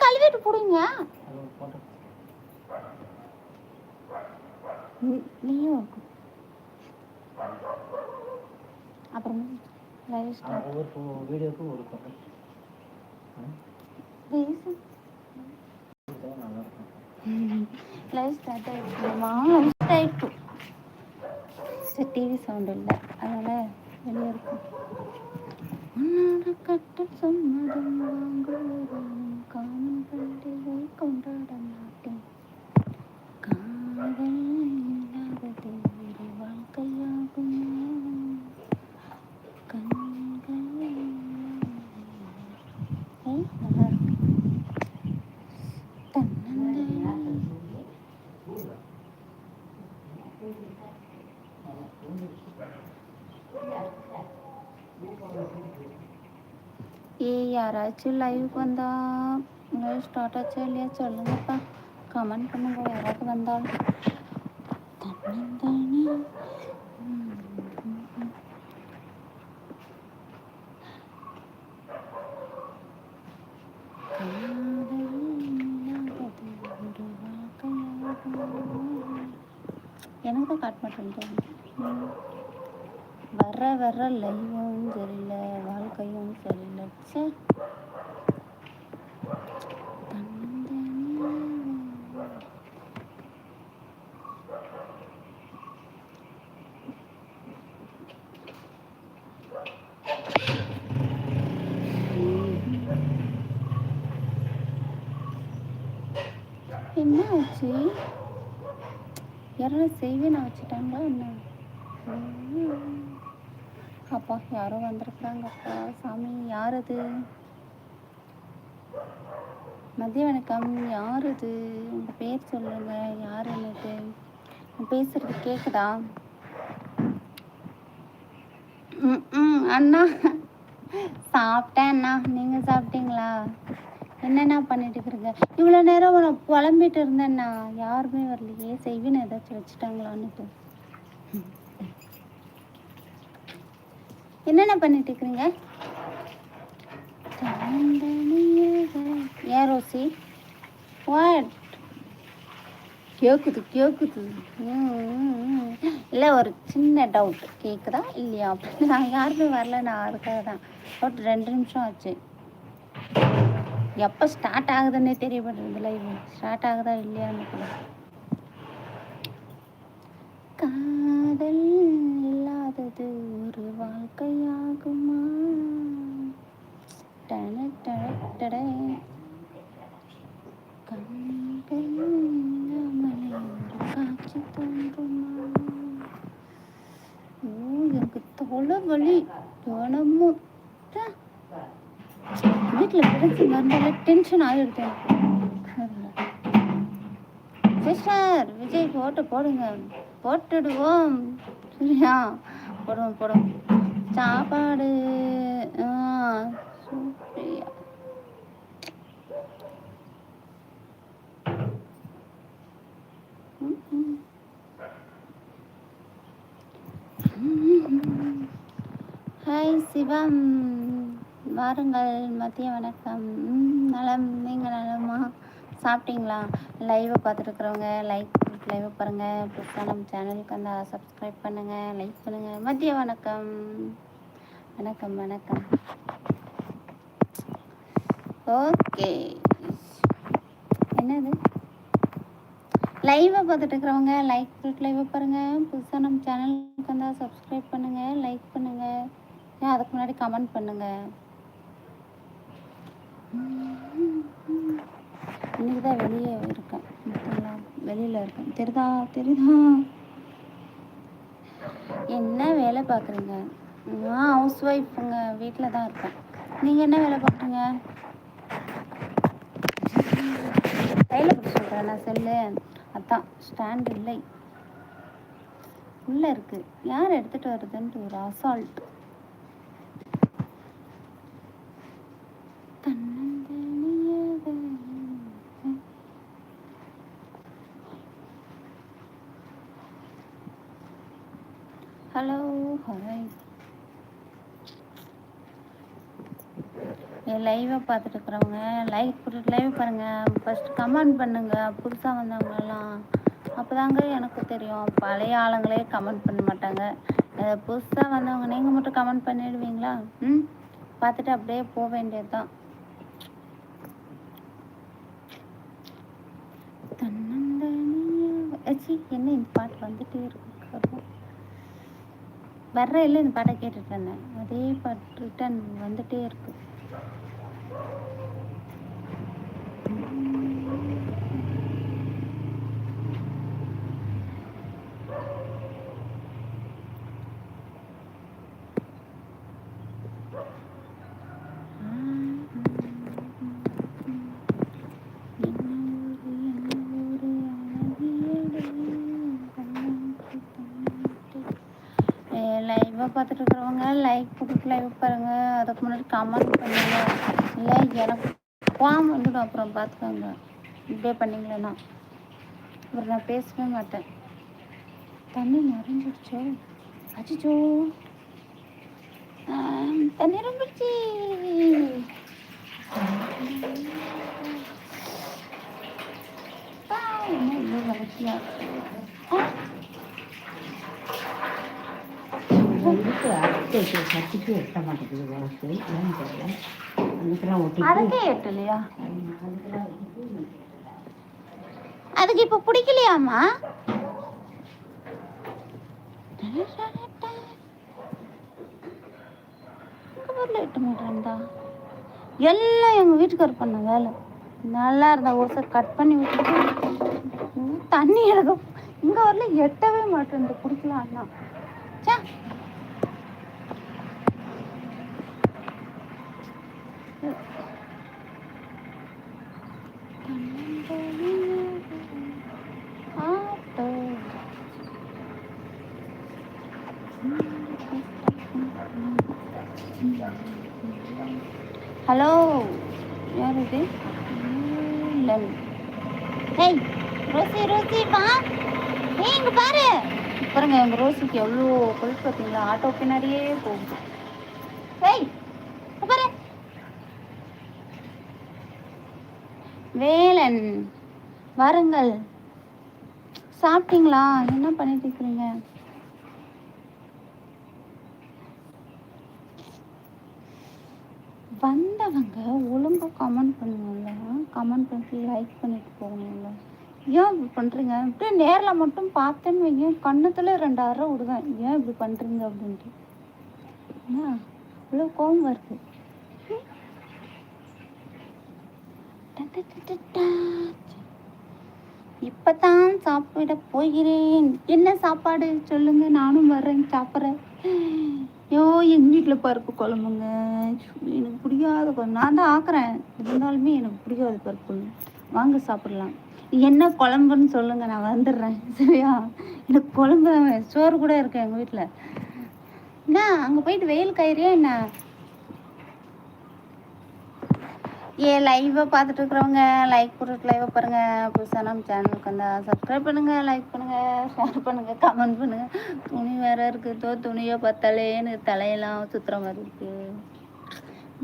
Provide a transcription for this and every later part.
கழுவிட்டு போடுங்க. நீயும் அப்புறம் லைவ் ஸ்டார்ட் ஒவ்வொரு வீடியோக்கும் ஒரு பக்கம் ப்ளீஸ் நல்லா இருக்கும் லைவ் ஸ்டார்ட் ஆகிடுச்சுமா லைவ் ஸ்டார்ட் ஆகிட்டு சரி டிவி சவுண்ட் இல்லை அதனால் வெளியே இருக்கும் உன்னோட கட்டல் சம்மதம் வாங்குவதும் பண்டிகை கொண்டாட மாட்டேன் காதல் இல்லாதது வாழ்க்கையாகும் கண்கள் ஏய் நல்லா இருக்கு தன்னந்தனி ஏய் யாராச்சும் லைவ் வந்தால் ஸ்டார்ட் ஆச்சா இல்லையா சொல்லுங்கப்பா. கமெண்ட் பண்ணுங்க யாராவது வந்தாலும் எனக்கு தான். காட்ட மாட்டேன் வர்ற வர்ற லைவும் சரி வாழ்க்கையும் சரியில்லை சே என்ன ஆச்சு யாராவது செய்வேன்னு வச்சுட்டாங்களா என்ன? அப்பா யாரோ வந்திருக்கிறாங்கப்பா. சாமி யார் அது மதிய வணக்கம். யார் அது உங்கள் பேர் சொல்லுங்க. யார் என்னது? பேசுறது கேட்குதா ம் ம் அண்ணா. சாப்பிட்டேன் அண்ணா. நீங்கள் சாப்பிட்டீங்களா? என்னண்ணா பண்ணிட்டு இருக்கிறீங்க இவ்வளோ நேரம் நான் புலம்பிட்டு இருந்தேன்னா யாருமே வரலையே. செய்வின்னு ஏதாச்சும் வச்சுட்டாங்களான்னுட்டு என்னென்ன பண்ணிட்டு இருக்கிறீங்க? ஏன் ரோசி? வாட் கேட்குது கேட்குது இல்லை ஒரு சின்ன டவுட் கேட்குதா இல்லையா? அப்படின்னு நான் யாருமே வரல. நான் அதுக்காக தான் ஒரு ரெண்டு நிமிஷம் ஆச்சு. எப்போ ஸ்டார்ட் ஆகுதுன்னே தெரிய மாட்டேங்குது லைவ் ஸ்டார்ட் ஆகுதா இல்லையான்னு கூட? காதல் இல்லாதது ஒரு வாழ்க்கையாகுமா? டன டன டட. கண்கள் இல்லாமலே ஒரு காட்சி தோன்றுமா? ஓ எனக்கு தொலை வலி. தினமும் வீட்டில் ஃப்ரெண்ட்ஸ் வந்தாலே டென்ஷன் ஆகிடுது சிஸ்டர் விஜய் போட்டு போடுங்க. போட்டுடுவோம். சரியா? போடுவோம் போடுவோம். சாப்பாடு சூப்பரியா. ஹாய் சிவம். வாருங்கள் மதிய வணக்கம். நலம் நீங்கள் நலமா? சாப்பிட்டீங்களா? லைவை பார்த்துருக்குறவங்க லைக் லைவை பாருங்கள் புதுசாக நம்ம சேனலுக்கு வந்தால் சப்ஸ்கிரைப் பண்ணுங்கள் லைக் பண்ணுங்கள் மதிய வணக்கம். வணக்கம் வணக்கம். ஓகே என்னது? லைவை பார்த்துட்டு இருக்கிறவங்க லைக் போட்டு லைவை பாருங்கள் புதுசாக நம்ம சேனலுக்கு வந்தால் சப்ஸ்கிரைப் பண்ணுங்கள் லைக் பண்ணுங்கள் ஏன் அதுக்கு முன்னாடி கமெண்ட் பண்ணுங்கள் இன்னைக்கு தான் வெளியே இருக்கேன். வெளியில் இருக்கேன். தெரியுதா தெரியுதா? என்ன வேலை பார்க்குறீங்க? நான் ஹவுஸ் ஒய்ஃபுங்க வீட்டில் தான் இருக்கேன். நீங்கள் என்ன வேலை பார்க்குறீங்க? கையில் பிடிச்சி சொல்கிறேன் நான் செல்லு. அதான் ஸ்டாண்ட் இல்லை. உள்ளே இருக்குது யார் எடுத்துகிட்டு வருதுன்ட்டு ஒரு அசால்ட் தன்னந்தனி ஹாய் லைவாக லைவை பார்த்துட்டு இருக்கிறவங்க லைக் போட்டு லைவ் பாருங்கள் ஃபஸ்ட்டு கமெண்ட் பண்ணுங்கள் புதுசாக வந்தவங்களெல்லாம் அப்போதாங்க எனக்கு தெரியும். பழைய ஆளுங்களே கமெண்ட் பண்ண மாட்டாங்க. புதுசாக வந்தவங்க நீங்கள் மட்டும் கமெண்ட் பண்ணிடுவீங்களா? ம்? பார்த்துட்டு அப்படியே போக வேண்டியது தான் தன்னந்தனியாச்சி என்ன இந்த பாட்டு வந்துட்டே இருக்கு? வர்ற இல்லை இந்த பாட்டை கேட்டுட்டு இருந்தேன். அதே பாட்டு ரிட்டன் வந்துட்டே இருக்கு. பார்த்துட்டு இருக்கிறவங்க லைக் போட்டு லைவ் பாருங்க அதுக்கு முன்னாடி கமெண்ட் பண்ணுங்க. இல்லை எனக்கு ஃபார்ம் வந்துடும். அப்புறம் பார்த்துக்கோங்க இப்படியே பண்ணிங்களேன்னா. அப்புறம் நான் பேசவே மாட்டேன். தண்ணி நிறைஞ்சிடுச்சோ அச்சிச்சோ. தண்ணி நிரம்பிடுச்சு என்ன இவ்வளோ வளர்ச்சியாக ஆ வந்துட்டு சட்டிக்கு எட்ட மாட்டேங்குது விளக்கு. ஏன்னு தெரியல. அதுக்கெல்லாம் ஒட்டி அதுக்கே எட்டலையா? அதுக்கு இப்ப பிடிக்கலையாமா எட்ட மாட்டேன்டா. எல்லாம் எங்க வீட்டுக்காரர் பண்ண வேலை. நல்லா இருந்தா ஒரு சார் கட் பண்ணி விட்டுட்டு தண்ணி எடுக்க இங்க வரல எட்டவே மாட்டேன் குடிக்கலாம்னா அண்ணா ஆட்டோ ஹலோ யார் இது இல்லன். ஏய் ரோசி ரோசி பா. ஏய் இங்க பாரு. பாருங்க எங்க ரோசிக்கு எவ்வளோ கொழுப்பு பார்த்தீங்களா? ஆட்டோ பின்னாடியே போகுது. ஏய் இங்க பாரு வேலன் வாருங்கள் சாப்பிட்டீங்களா? என்ன பண்ணிட்டு இருக்கிறீங்க? வந்தவங்க ஒழுங்கா கமெண்ட் பண்ணுங்கல்ல கமெண்ட் பண்ணிட்டு லைக் பண்ணிட்டு போகணும்ல ஏன் இப்படி பண்ணுறீங்க இப்படியே நேரில் மட்டும் பார்த்தேன்னு வைங்க. கண்ணத்தில் ரெண்டு அரை விடுவேன். ஏன் இப்படி பண்ணுறீங்க அப்படின்ட்டு. என்ன? இவ்வளோ கோவம் வருது ம். டடடடடா. இப்பதான் சாப்பிட போகிறேன். என்ன சாப்பாடு? சொல்லுங்க நானும் வர்றேன் சாப்பிட்றேன். ஐயோ எங்கள் வீட்டில் பருப்பு குழம்புங்க. எனக்கு பிடிக்காத குழம்பு. நான் தான் ஆக்குறேன். இருந்தாலுமே எனக்கு பிடிக்காத பருப்பு. வாங்க சாப்பிடலாம். என்ன குழம்புன்னு சொல்லுங்க நான் வந்துடுறேன். சரியா? எனக்கு குழம்பு சோறு கூட இருக்கு எங்கள் வீட்டில் என்ன அங்கே போயிட்டு வெயில் கயிறியா என்ன? ஏ லைவை பார்த்துட்டு இருக்கிறவங்க லைக் போட்டுட்டு லைவை பாருங்க. புதுசாக நம்ம சேனலுக்கு வந்தால் சப்ஸ்கிரைப் பண்ணுங்கள் லைக் பண்ணுங்கள் ஷேர் பண்ணுங்கள் கமெண்ட் பண்ணுங்கள் துணி வேற இருக்குதோ துணியை பார்த்தாலே எனக்கு தலையெல்லாம் சுத்துற மாதிரி இருக்கு.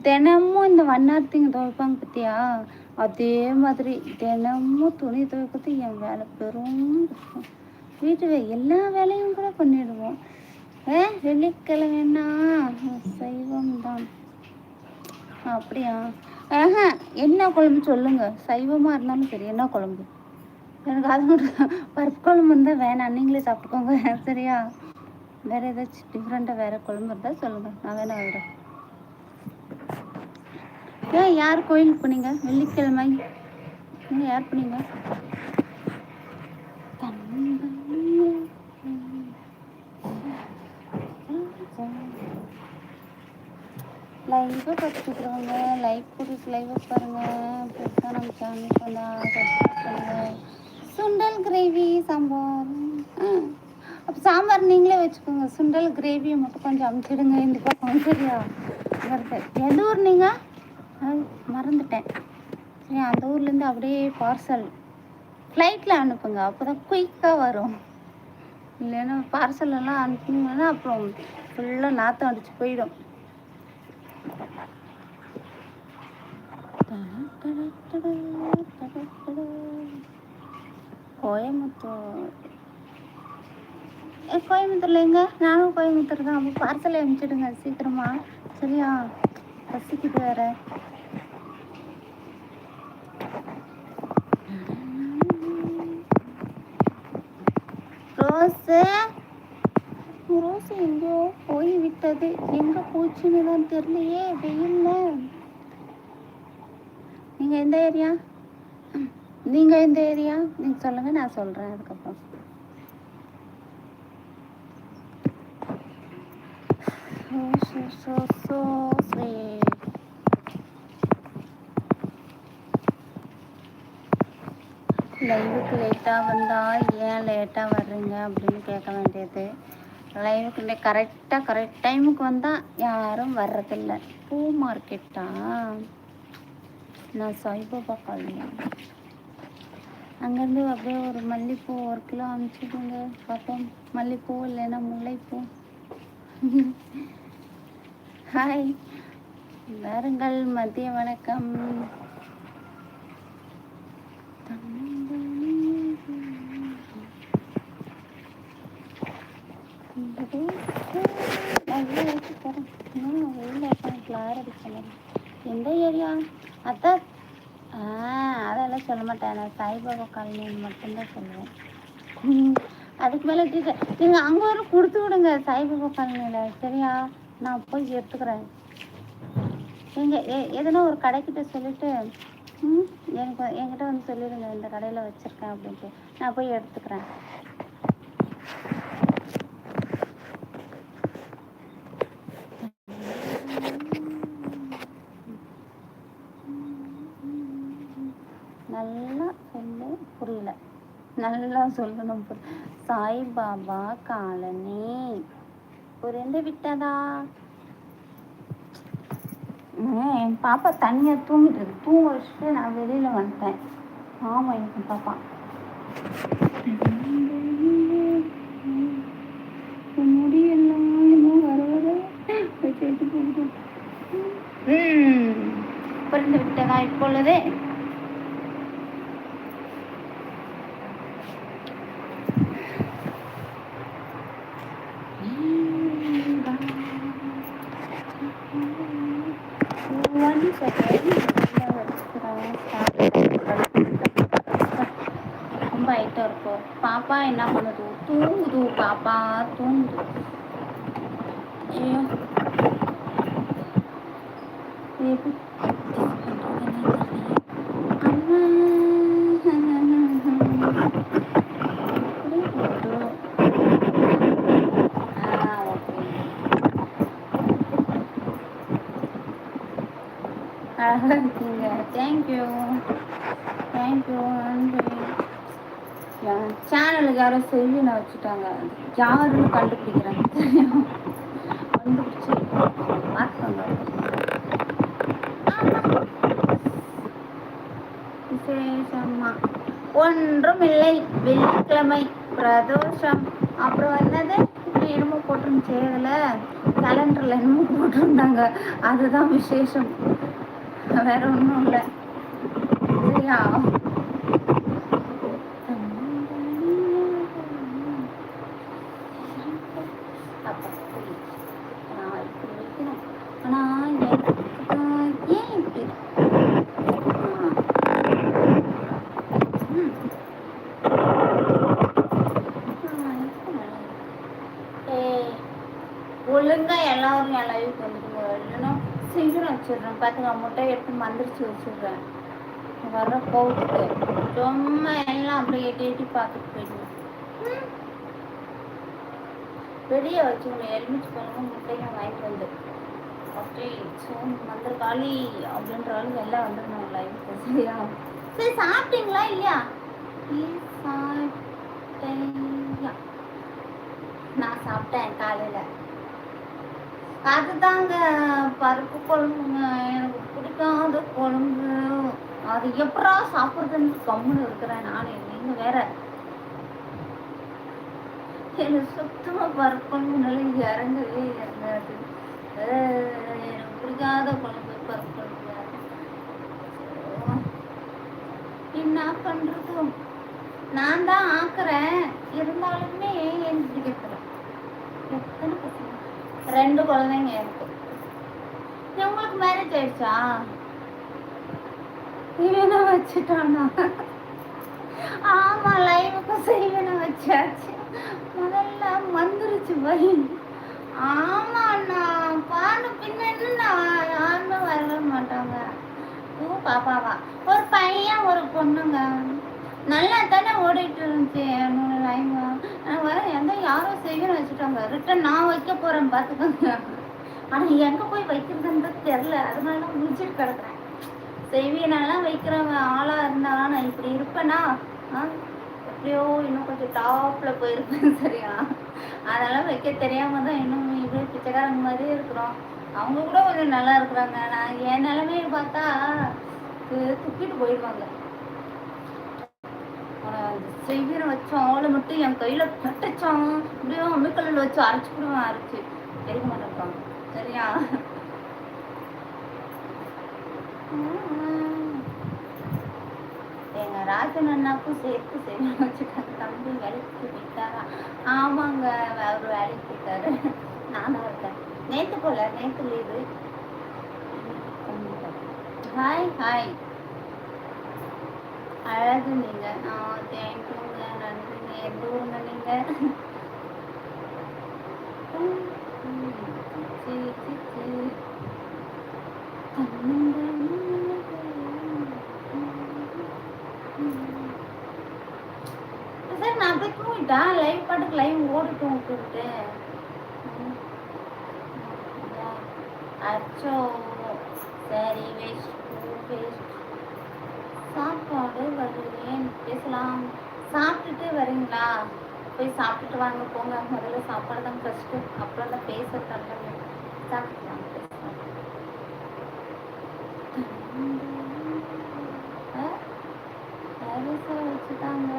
தினமும் இந்த வண்ணார்த்திங்க துவைப்பாங்க பற்றியா அதே மாதிரி தினமும் துணி துவைப்பது என் வேலை. பெரும் வீட்டு எல்லா வேலையும் கூட பண்ணிடுவோம். ஏ வெள்ளிக்கிழமைன்னா சைவம் தான் அப்படியா? ஆஹா என்ன குழம்பு சொல்லுங்க. சைவமாக இருந்தாலும் சரி என்ன குழம்பு? எனக்கு அது மட்டும் பருப்பு குழம்பு இருந்தால் வேணாம். நீங்களே சாப்பிட்டுக்கோங்க. சரியா? வேற ஏதாச்சும் டிஃப்ரெண்ட்டாக வேற குழம்பு இருந்தால் சொல்லுங்க. நான் வேணா வரேன் ஏன் யார் கோயிலுக்கு போனீங்க? வெள்ளிக்கிழமை. நீங்கள் யார் போனீங்க? லைவாக பார்த்துக்கிறவங்க லைக் போட்டு லைவாக பாருங்கள் புதுசாக நம்ம சேனலுக்கு வந்தால் சப்ஸ்கிரைப் பண்ணுங்கள் சுண்டல் கிரேவி சாம்பார். ஆ அப்போ சாம்பார் நீங்களே வச்சுக்கோங்க. சுண்டல் கிரேவியை மட்டும் கொஞ்சம் அமுச்சிடுங்க இந்த பக்கம் சரியா? வருது. எந்த ஊர் நீங்கள் மறந்துட்டேன். சரி அந்த ஊர்லேருந்து அப்படியே பார்சல் ஃப்ளைட்டில் அனுப்புங்க. அப்போ தான் குயிக்காக வரும். இல்லைன்னா பார்சல் எல்லாம் அனுப்புனீங்கன்னா அப்புறம் ஃபுல்லாக நாற்றம் அடிச்சு போயிடும். கோயம்புத்தூர். ஏ கோயம்புத்தூர்ல எங்க? நானும் கோயம்புத்தூர் தான். அப்போ பார்சல் அனுப்பிச்சிடுங்க சீக்கிரமா. சரியா? பசிக்குது வேற. ரோஸு ரோஸ் எங்கேயோ போய் விட்டது எங்க போச்சுன்னு தான் தெரியலையே. வெயில்ல. நீங்க எந்த ஏரியா? நீங்க எந்த ஏரியா? நீங்க சொல்லுங்க நான் சொல்றேன் அதுக்கப்புறம். லைவுக்கு லேட்டாக வந்தால் ஏன் லேட்டாக வர்றீங்க அப்படின்னு கேட்க வேண்டியது. லைவுக்கு கரெக்டாக கரெக்ட் டைமுக்கு வந்தால் யாரும் வர்றதில்ல. பூ மார்க்கெட்டா நான் சாய்பாபா காலனியா அங்கேருந்து அப்படியே ஒரு மல்லிப்பூ ஒரு கிலோ அனுப்பிச்சிடுங்க. பார்ப்போம் மல்லிப்பூ இல்லைன்னா முல்லைப்பூ. ஹாய் வாருங்கள். மதிய வணக்கம். எந்த ஏரியா? அதான். ஆ அதெல்லாம் சொல்ல மாட்டேன். நான் சாய்பாபா காலனின்னு மட்டும்தான் சொல்லுவேன். அதுக்கு மேலே டீச்சர் நீங்கள் அங்கே வர கொடுத்து விடுங்க சாய்பாபா காலனியில். சரியா? நான் போய் எடுத்துக்கிறேன். நீங்கள் எ- எதனா ஒரு கடைக்கிட்ட சொல்லிட்டு ம் எனக்கு என்கிட்ட வந்து சொல்லிடுங்க. இந்த கடையில் வச்சுருக்கேன் அப்படின்ட்டு. நான் போய் எடுத்துக்கிறேன் நல்லா சொல்லு புரியல நல்லா சொல்லணும் சாய்பாபா காலனி. புரிந்து விட்டதா? என் பாப்பா தனியாக தூங்கிட்டு தூங்க வச்சுட்டு நான் வெளியில் வந்துட்டேன். ஆமாம் என் பாப்பா. முடியெல்லாம் இன்னும் வர வர ம். புரிந்து விட்டதா இப்பொழுதே One second. ரொம்ப ஐட்டம் இருக்கும் பாப்பா என்ன பண்ணுது தூங்குது பாப்பா தூங்குது ஐயோ எப்படி அம்மா. இப்படி போடு. ஆ, ஓகே. அழகா இருக்கீங்க தேங்க்யூ தேங்க்யூ நன்றி என் சேனலுக்கு யாரோ செய்தி நான் வச்சுட்டாங்க. யாருன்னு கண்டுபிடிக்கிறேன்? கண்டுபிடிச்சு பார்த்துக்கோங்க விசேஷமா ஒன்றும் இல்லை வெள்ளிக்கிழமை பிரதோஷம். அப்புறம் என்னது? இப்படி என்னமோ போட்டிருந்துச்சு. அதில் கேலண்டரில் என்னமோ போட்டிருந்தாங்க. அதுதான் விசேஷம். வேற ஒன்றும் இல்லை. சரியா அப்பா, புரியுது. நான் இப்படி வைக்கணும். ஆனா எனக்கு தான் ஏன் இப்படி ஏய், ஒழுங்கா எல்லாரும் என் லைவுக்கு வந்துடுங்க இல்லைன்னா சீக்கிரம் வச்சிடுறேன். பார்த்துங்க முட்டை எடுத்து மந்திரிச்சு வச்சிடுறேன். வர போகுது ரொம்ப எல்லாம் அப்படியே எட்டி எட்டி பார்த்துட்டு போயிடுங்க ம். வெளியே வச்சுங்க எலுமிச்சு பழமும் முட்டையும் வாங்கிட்டு வந்து அப்படின்ற எல்லாம் வந்துருந்தாங்க சரியா சரி சாப்பிட்டீங்களா இல்லையா? சாப்பிட்டேன் நான் சாப்பிட்டேன் காலையில். அதுதாங்க பருப்பு குழம்புங்க. எனக்கு பிடிக்காத குழம்பு. அது எப்படா சாப்பிட்றதுன்னு கம்முன்னு இருக்கிறேன் நானே நீங்கள் வேற. எனக்கு சுத்தமா குழம்புனால இறங்கவே இறங்காது. எனக்கு பிடிக்காத குழம்பு. பருப்பொழுங்கு என்ன பண்றது? நான் தான் ஆக்குறேன். இருந்தாலுமே எனக்கு கேட்குறேன் எத்தனை பசங்க? ரெண்டு குழந்தைங்க எனக்கு. உங்களுக்கு மேரேஜ் ஆயிடுச்சா? இவனை வச்சுட்டானா? ஆமா லைவுக்கு செய்வனை வச்சாச்சு. முதல்ல வந்துருச்சு பை ஆமாண்ணா. பாரு பின்ன யாருமே வரவே மாட்டாங்க. ஓ பாப்பாவா. ஒரு பையன் ஒரு பொண்ணுங்க. நல்லா தானே ஓடிட்டு இருந்துச்சு என்னோட லைவ் நான் வர எந்த யாரும் செய்யணும் வச்சுட்டாங்க. ரிட்டன் நான் வைக்க போறேன் பார்த்துக்கோங்க ஆனா எங்க போய் வைக்கிறதுன்றது தெரியல. அதனால நான் முடிச்சுட்டு கிடக்குறேன். செய்வியனெல்லாம் வைக்கிறவன் ஆளா இருந்தாலும் நான் இப்படி இருப்பேனா? ஆ? எப்படியோ இன்னும் கொஞ்சம் டாப்ல போயிருப்பேன் சரியா? அதெல்லாம் வைக்க தெரியாம தான் இன்னும் இப்படி பிச்சைக்காரங்க மாதிரியே இருக்கிறோம். அவங்க கூட கொஞ்சம் நல்லா இருக்கிறாங்க. நான் என் நிலைமையை பார்த்தா துப்பிட்டு போயிடுவாங்க. ஆனா, செய்வீரை வச்சோம் அவளை மட்டும் என் கையில கட்டச்சோம் இப்படியோ அம்மிக்கல்லில் வச்சு அரைச்சு விடுவேன் அரைச்சு. எடுக்க மாட்டேன் சரியா? எங்க ராஜன் அண்ணாக்கும் சேர்த்து சரி வச்சுட்டாங்க தம்பி வேலைக்கு போயிட்டாரா? ஆமாங்க அவர் வேலைக்கு போயிட்டாரு. நானும் இருக்கேன். நேத்து போல நேத்து லீவு ஹாய் ஹாய் அழகு நீங்க. ஆ தேங்க்யூங்க நன்றிங்க எந்த ஊருங்க நீங்க? சரி சரி சரி நான் போய் தூங்கிட்டேன். லைவ் பாட்டுக்கு லைவ் ஓடிட்டோம் கூப்பிட்டு அச்சோ சரி வேஸ்ட் சாப்பாடு வருவேன் பேசலாம். சாப்பிட்டுட்டு வரீங்களா? போய் சாப்பிட்டுட்டு வாங்க போங்க. முதல்ல சாப்பாடு தான் ஃபஸ்ட்டு அப்புறம் தான் பேச தரல சாப்பிட்டு பேசலாம் வச்சுட்டாங்க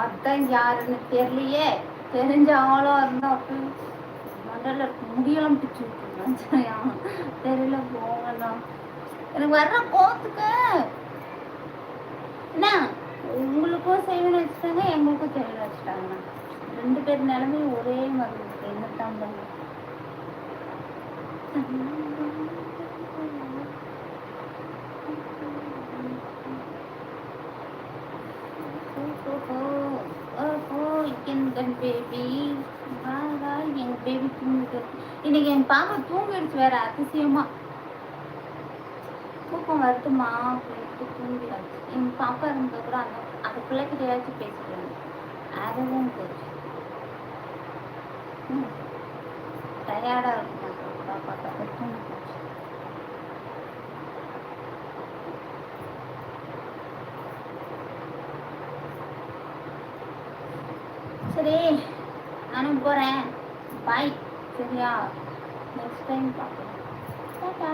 அதான் யாருன்னு தெரியலையே. தெரிஞ்ச ஆளா இருந்தா அப்படி மண்டல முடியலாம் பிச்சு தெரியல போகலாம் எனக்கு வர்ற கோத்துக்கு என்ன? உங்களுக்கும் செய்வன வச்சுட்டாங்க எங்களுக்கும் செய்வன வச்சுட்டாங்க ரெண்டு பேர் நிலைமையும் ஒரே மாதிரி என்ன தான் பண்ண பேபி எங்க பேபி தூங்கிட்டு இன்னைக்கு என் பாப்பா தூங்கிடுச்சு வேற அதிசயமா. தூக்கம் வருதுமா அப்படின்ட்டு தூங்கிடாச்சு என் பாப்பா இருந்த கூட அந்த அந்த பிள்ளைகிட்டயாச்சும் பேசிக்கிறேன் அதுவும் போச்சு டயர்டா இருக்கும் பாப்பா? தூங்க போச்சு சரி நான் போறேன். பாய் சரியா? நெக்ஸ்ட் டைம் பார்க்கலாம். டாடா